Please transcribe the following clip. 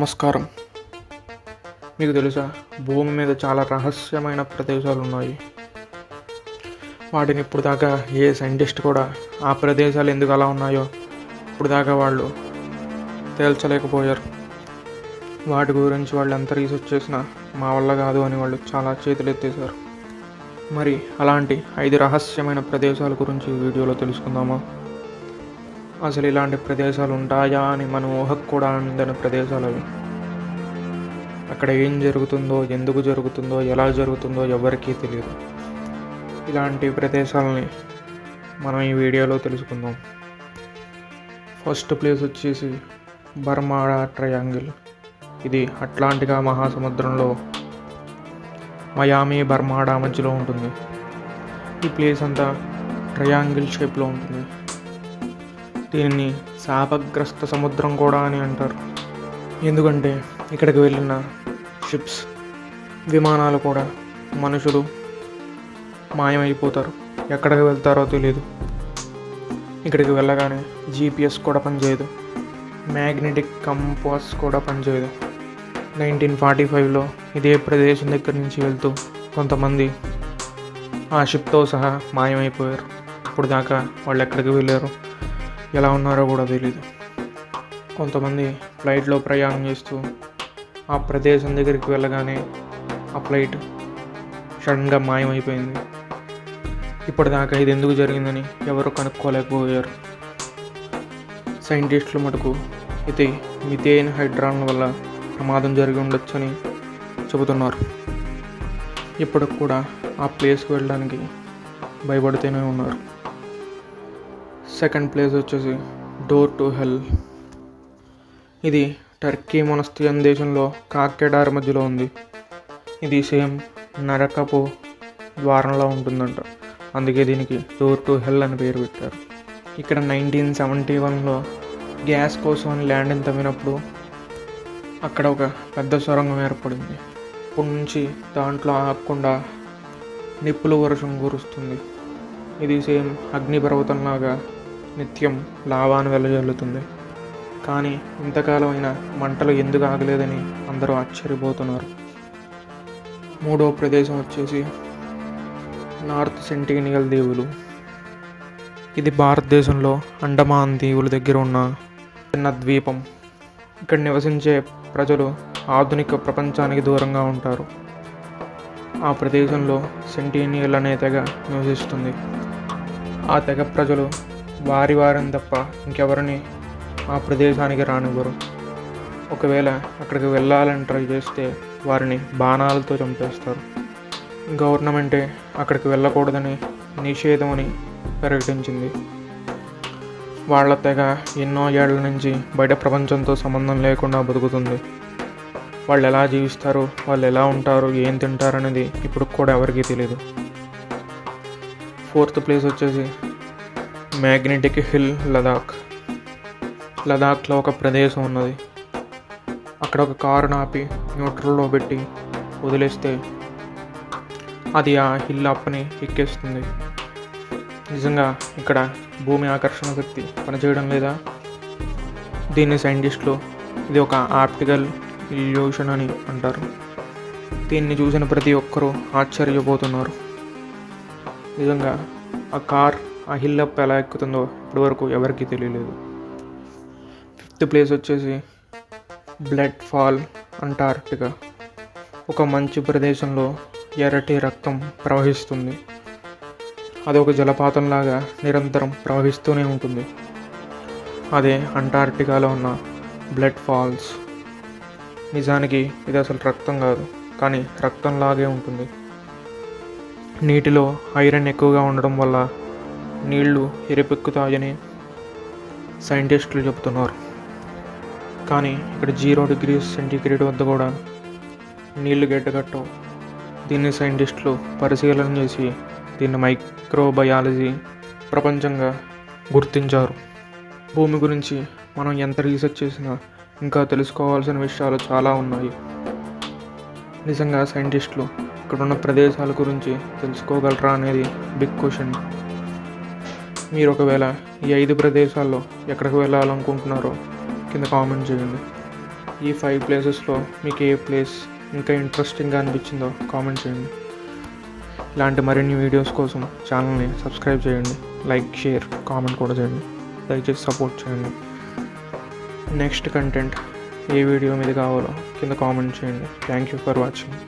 నమస్కారం. మీకు తెలుసా భూమి మీద చాలా రహస్యమైన ప్రదేశాలు ఉన్నాయి వాటిని ఇప్పుడు దాకా ఏ సైంటిస్ట్ కూడా ఆ ప్రదేశాలు ఎందుకు అలా ఉన్నాయో ఇప్పుడు దాకా వాళ్ళు తేల్చలేకపోయారు. వాటి గురించి వాళ్ళు ఎంత రీసెర్చ్ చేసినా మా వల్ల కాదు అని వాళ్ళు చాలా చేతులు ఎత్తేసారు మరి అలాంటి ఐదు రహస్యమైన ప్రదేశాల గురించి వీడియోలో తెలుసుకుందామా? అసలు ఇలాంటి ప్రదేశాలు ఉంటాయా అని మన ఊహకు కూడా అందని ప్రదేశాలు అవి. అక్కడ ఏం జరుగుతుందో ఎందుకు జరుగుతుందో ఎలా జరుగుతుందో ఎవరికీ తెలియదు. ఇలాంటి ప్రదేశాలని మనం ఈ వీడియోలో తెలుసుకుందాం. ఫస్ట్ ప్లేస్ వచ్చేసి బర్మాడా ట్రయాంగిల్. ఇది అట్లాంటికా మహాసముద్రంలో మయామి బర్మాడా మధ్యలో ఉంటుంది. ఈ ప్లేస్ అంతా ట్రయాంగిల్ షేప్లో ఉంటుంది. దీనిని శాపగ్రస్త సముద్రం కూడా అని అంటారు. ఎందుకంటే ఇక్కడికి వెళ్ళిన షిప్స్ విమానాలు కూడా మనుషులు మాయమైపోతారు. ఎక్కడికి వెళ్తారో తెలియదు ఇక్కడికి వెళ్ళగానే జీపీఎస్ కూడా పనిచేయదు. మ్యాగ్నెటిక్ కంపాస్ కూడా పనిచేయదు. నైన్టీన్ ఫార్టీ ఫైవ్లో ఇదే ప్రదేశం దగ్గర నుంచి వెళ్తూ కొంతమంది ఆ షిప్తో సహా మాయమైపోయారు. ఇప్పుడు దాకా వాళ్ళు ఎక్కడికి వెళ్ళారు? ఎలా ఉన్నారో కూడా తెలియదు కొంతమంది ఫ్లైట్లో ప్రయాణం చేస్తూ ఆ ప్రదేశం దగ్గరికి వెళ్ళగానే ఆ ఫ్లైట్ సడన్గా మాయమైపోయింది. ఇప్పటిదాకా ఇది ఎందుకు జరిగిందని ఎవరు కనుక్కోలేకపోయారు. సైంటిస్టులు మటుకు ఇది మిథేన్ హైడ్రాన్ వల్ల ప్రమాదం జరిగి ఉండొచ్చని చెబుతున్నారు. ఇప్పటికి కూడా ఆ ప్లేస్కి వెళ్ళడానికి భయపడుతూనే ఉన్నారు. సెకండ్ ప్లేస్ వచ్చేసి డోర్ టు హెల్ ఇది టర్కీ మొనస్తియన్ దేశంలో కాకెడార్ మధ్యలో ఉంది. ఇది సేమ్ నరకపు ద్వారంలో ఉంటుందంట. అందుకే దీనికి డోర్ టు హెల్ అని పేరు పెట్టారు. ఇక్కడ నైన్టీన్ సెవెంటీ వన్లో గ్యాస్ కోసం అని ల్యాండ్ తవ్వినప్పుడు అక్కడ ఒక పెద్ద సొరంగం ఏర్పడింది. అప్పటి నుంచి దాంట్లో ఆగకుండా నిప్పుల వర్షం కురుస్తుంది. ఇది సేమ్ అగ్నిపర్వతంలాగా నిత్యం లావాను వెళ్ళజల్లుతుంది కానీ ఇంతకాలం అయినా మంటలు ఎందుకు ఆగలేదని అందరూ ఆశ్చర్యపోతున్నారు. మూడో ప్రదేశం వచ్చేసి నార్త్ సెంటినియల్ దీవులు. ఇది భారతదేశంలో అండమాన్ దీవుల దగ్గర ఉన్న చిన్న ద్వీపం. ఇక్కడ నివసించే ప్రజలు ఆధునిక ప్రపంచానికి దూరంగా ఉంటారు. ఆ ప్రదేశంలో సెంటీనియల్ అనే తెగ నివసిస్తుంది. ఆ తెగ ప్రజలు వారి వారిని తప్ప ఇంకెవరిని ఆ ప్రదేశానికి రానివ్వరు. ఒకవేళ అక్కడికి వెళ్ళాలని ట్రై చేస్తే వారిని బాణాలతో చంపేస్తారు. గవర్నమెంటే అక్కడికి వెళ్ళకూడదని నిషేధం అని ప్రకటించింది. వాళ్ళ తెగ ఎన్నో ఏళ్ళ నుంచి బయట ప్రపంచంతో సంబంధం లేకుండా బతుకుతుంది. వాళ్ళు ఎలా జీవిస్తారు వాళ్ళు ఎలా ఉంటారు ఏం తింటారు అనేది ఇప్పుడు కూడా ఎవరికీ తెలియదు ఫోర్త్ ప్లేస్ వచ్చేసి మ్యాగ్నెటిక్ హిల్ లదాఖ్ లదాఖ్లో ఒక ప్రదేశం ఉన్నది. అక్కడ ఒక కారును ఆపి న్యూట్రల్లో పెట్టి వదిలేస్తే అది ఆ హిల్ అప్పని ఎక్కేస్తుంది. నిజంగా ఇక్కడ భూమి ఆకర్షణ శక్తి పనిచేయడం లేదా? దీన్ని సైంటిస్టులు ఇది ఒక ఆప్టికల్ ఇల్యూషన్ అని అంటారు. దీన్ని చూసిన ప్రతి ఒక్కరూ ఆశ్చర్యపోతున్నారు. నిజంగా ఆ కార్ ఆ హిల్ అప్ ఎలా ఎక్కుతుందో ఇప్పటివరకు ఎవరికీ తెలియలేదు. ఫిఫ్త్ ప్లేస్ వచ్చేసి బ్లడ్ ఫాల్ అంటార్క్టికా ఒక మంచు ప్రదేశంలో ఎర్రటి రక్తం ప్రవహిస్తుంది. అదొక జలపాతంలాగా నిరంతరం ప్రవహిస్తూనే ఉంటుంది. అదే అంటార్క్టికాలో ఉన్న బ్లడ్ ఫాల్స్ నిజానికి ఇది అసలు రక్తం కాదు కానీ రక్తంలాగే ఉంటుంది. నీటిలో ఐరన్ ఎక్కువగా ఉండడం వల్ల నీళ్ళు ఎరిపెక్కుతాయని సైంటిస్టులు చెబుతున్నారు. కానీ ఇక్కడ జీరో డిగ్రీ సెంటీగ్రేడ్ వద్ద కూడా నీళ్ళు గడ్డగట్టవు. దీన్ని సైంటిస్టులు పరిశీలన చేసి దీన్ని మైక్రోబయాలజీ ప్రపంచంగా గుర్తించారు. భూమి గురించి మనం ఎంత రీసెర్చ్ చేసినా ఇంకా తెలుసుకోవాల్సిన విషయాలు చాలా ఉన్నాయి. నిజంగా సైంటిస్టులు ఇక్కడ ఉన్న ప్రదేశాల గురించి తెలుసుకోగలరా అనేది బిగ్ క్వశ్చన్. మీరు ఒకవేళ ఈ ఐదు ప్రదేశాల్లో ఎక్కడికి వెళ్ళాలనుకుంటున్నారో కింద కామెంట్ చేయండి. ఈ ఫైవ్ ప్లేసెస్లో మీకు ఏ ప్లేస్ ఇంకా ఇంట్రెస్టింగ్గా అనిపించిందో కామెంట్ చేయండి. ఇలాంటి మరిన్ని వీడియోస్ కోసం ఛానల్ని సబ్స్క్రైబ్ చేయండి. లైక్ షేర్ కామెంట్ కూడా చేయండి. దయచేసి సపోర్ట్ చేయండి. నెక్స్ట్ కంటెంట్ ఏ వీడియో మీద కావాలో కింద కామెంట్ చేయండి. Thank you for watching.